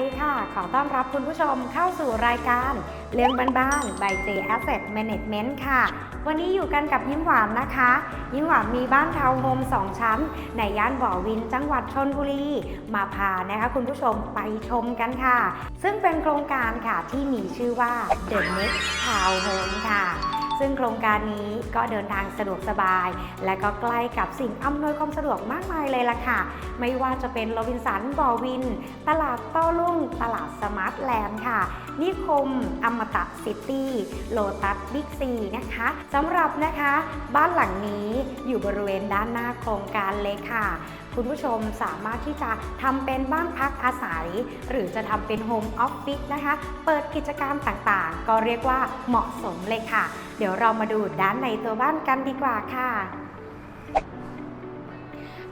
ดีค่ะ ขอต้อนรับคุณผู้ชมเข้าสู่รายการเรื่องบ้านๆ by J Asset Management ค่ะ วันนี้อยู่กันกับยิ้มหวานนะคะ ยิ้มหวานมีบ้านทาวน์โฮม2 ชั้น ในย่านบ่อวินจังหวัดชนบุรี มาพานะคะคุณผู้ชมไปชมกันค่ะ ซึ่งเป็นโครงการค่ะที่มีชื่อว่า The Next Town Home ค่ะ ซึ่งโครงการนี้ก็เดินทางสะดวกสบาย และก็ใกล้กับสิ่งอำนวยความสะดวกมากมายเลยล่ะค่ะ ไม่ว่าจะเป็นโรบินสันบอวิน ตลาดโต้รุ่ง ตลาดสมาร์ทแลนด์ค่ะ นิคมอมตะซิตี้โลตัสบิ๊กซีนะคะสำหรับนะคะบ้านหลังนี้อยู่บริเวณด้านหน้าโครงการเลยค่ะ คุณผู้ชมสามารถที่จะทำเป็นบ้านพักอาศัย หรือจะทำเป็นโฮมออฟฟิศนะคะ เปิดกิจการมต่างๆ ก็เรียกว่าเหมาะสมเลยค่ะ เดี๋ยวเรามาดูด้านในตัวบ้านกันดีกว่าค่ะ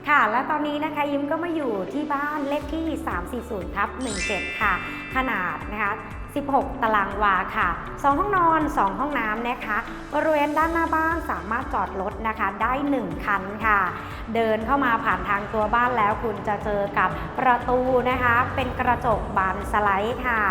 ค่ะ และตอนนี้นะคะยิ้มก็มาอยู่ที่บ้านเลขที่ 340ทับ17 ค่ะ ขนาดนะคะ 16 ตารางวาค่ะ 2 ห้องนอน 2 ห้องน้ำนะคะ บริเวณด้านหน้าบ้านสามารถจอดรถนะคะได้ 1 คันค่ะ เดินเข้ามาผ่านทางตัวบ้านแล้วคุณจะเจอกับประตูนะคะ เป็นกระจกบานสไลด์ค่ะ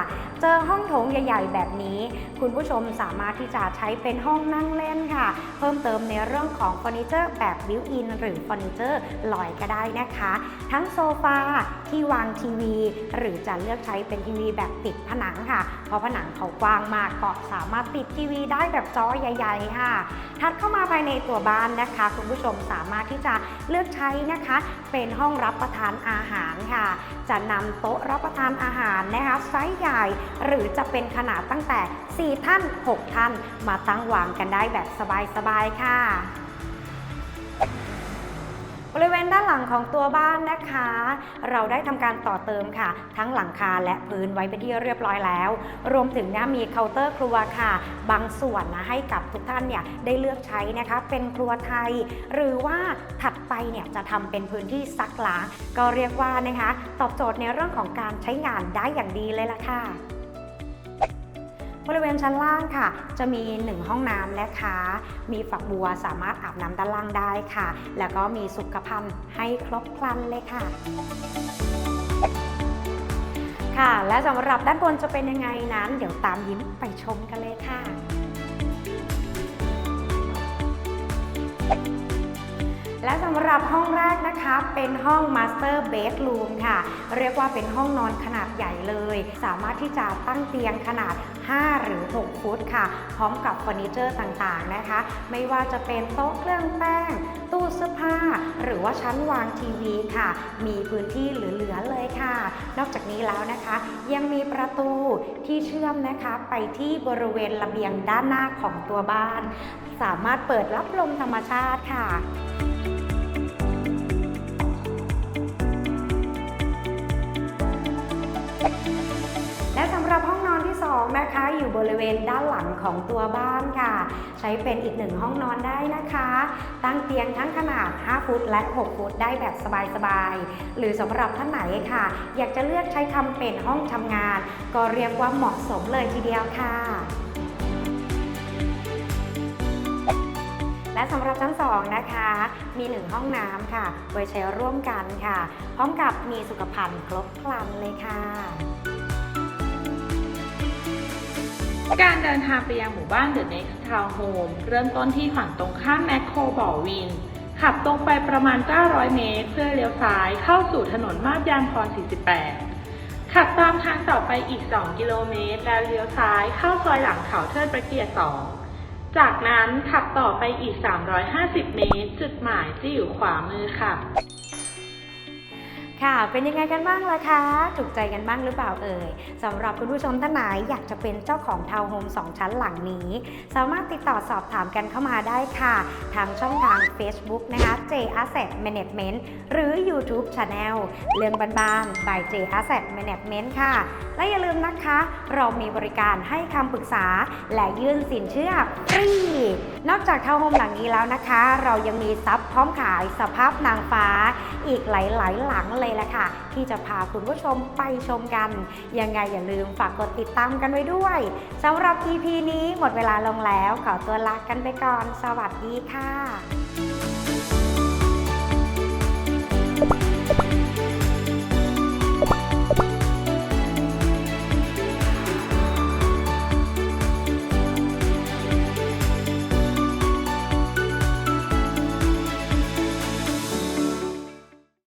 เจอห้องโถงใหญ่ ๆ แบบนี้ คุณผู้ชมสามารถที่จะใช้เป็นห้องนั่งเล่นค่ะ เพิ่มเติมในเรื่องของเฟอร์นิเจอร์แบบบิวอินหรือเฟอร์นิเจอร์ลอยก็ได้นะคะ ทั้งโซฟาที่วางทีวี หรือจะเลือกใช้เป็นทีวีแบบติดผนังค่ะ เพราะผนังเขากว้างมากก็สามารถติดทีวีได้แบบจอใหญ่ ๆ ค่ะถัดเข้ามาภายในตัวบ้านนะคะ คุณผู้ชมสามารถที่จะเลือกใช้นะคะ เป็นห้องรับประทานอาหารค่ะ จะนำโต๊ะรับประทานอาหารนะคะไซส์ใหญ่หรือจะเป็นขนาดตั้งแต่ 4 ท่าน 6 ท่าน มาตั้งวางกันได้แบบสบายๆค่ะบริเวณด้านหลังของตัวบ้านนะคะ เราได้ทำการต่อเติมค่ะ ทั้งหลังคาและพื้นไว้เป็นที่เรียบร้อยแล้ว รวมถึงนะมีเคาน์เตอร์ครัวค่ะ บางส่วนนะให้กับทุกท่านเนี่ยได้เลือกใช้นะคะ เป็นครัวไทย หรือว่าถัดไปเนี่ยจะทำเป็นพื้นที่ซักล้างก็เรียกว่านะคะ ตอบโจทย์ในเรื่องของการใช้งานได้อย่างดีเลยล่ะค่ะ บริเวณชั้นล่างค่ะ จะมี 1 ห้องน้ำนะคะ มีฝักบัวสามารถอาบน้ำด้านล่างได้ค่ะ แล้วก็มีสุขภัณฑ์ให้ครบครันเลยค่ะค่ะ และสำหรับด้านบนจะเป็นยังไงนั้น เดี๋ยวตามยิ้มไปชมกันเลยค่ะและสำหรับห้องแรกนะคะเป็นห้อง Master Bedroom ค่ะ เรียกว่าเป็นห้องนอนขนาดใหญ่เลย สามารถที่จะตั้งเตียงขนาด 5 หรือ 6 ฟุตค่ะ พร้อมกับเฟอร์นิเจอร์ต่างๆนะคะ ไม่ว่าจะเป็นโต๊ะเครื่องแป้ง ตู้เสื้อผ้า หรือว่าชั้นวางทีวีค่ะ มีพื้นที่เหลือๆเลยค่ะ นอกจากนี้แล้วนะคะ ยังมีประตูที่เชื่อมนะคะไปที่บริเวณระเบียงด้านหน้าของตัวบ้าน สามารถเปิดรับลมธรรมชาติค่ะและ วณด้านหลังของตัวบ้านค่ะ ใช้เป็นอีกหนึ่งห้องนอนได้นะคะ ตั้งเตียงทั้งขนาด 5 ฟุต และ 6 ฟุต ได้แบบสบายๆ หรือสำหรับท่านไหนค่ะ อยากจะเลือกใช้ทำเป็นห้องทำงาน ก็เรียกว่าเหมาะสมเลยทีเดียวค่ะและสำหรับชั้น2นะคะ มี1ห้องน้ำค่ะไว้ใช้ร่วมกันค่ะ พร้อมกับมีสุขภัณฑ์ครบครันเลยค่ะ การเดินทางไปยังหมู่บ้าน The Next Town Home เริ่มต้นที่ฝั่งตรงข้ามแมคโครบ่อวิน ขับตรงไปประมาณ 900 เมตร เพื่อเลี้ยวซ้ายเข้าสู่ถนนมาบยางพร 48 ขับตามทางต่อไปอีก 2 กิโลเมตร แล้วเลี้ยวซ้ายเข้าซอยหลังเขาเทิดประเกียรติ 2 จากนั้นขับต่อไปอีก 350 เมตร จุดหมายจะอยู่ขวามือค่ะ ค่ะ เป็นยังไงกันบ้างล่ะคะ ถูกใจกันบ้างหรือเปล่าเอ่ยสำหรับคุณผู้ชมท่านไหนอยากจะเป็นเจ้าของทาวน์โฮม2 ชั้นหลังนี้ สามารถติดต่อสอบถามกันเข้ามาได้ค่ะ ทางช่องทาง Facebook นะคะ J Asset Management หรือ YouTube Channel เรื่องบ้านๆ by J Asset Management ค่ะ และอย่าลืมนะคะ เรามีบริการให้คำปรึกษา และยื่นสินเชื่อฟรี นอกจากทาวน์โฮมหลังนี้แล้วนะคะ เรายังมีซับพร้อมขายสภาพนางฟ้า อีกหลายๆ หลังเลยละค่ะ ที่จะพาคุณผู้ชมไปชมกัน ยังไงอย่าลืมฝากกดติดตามกันไว้ด้วยสำหรับ EP นี้หมดเวลาลงแล้ว ขอตัวลากันไปก่อน สวัสดีค่ะ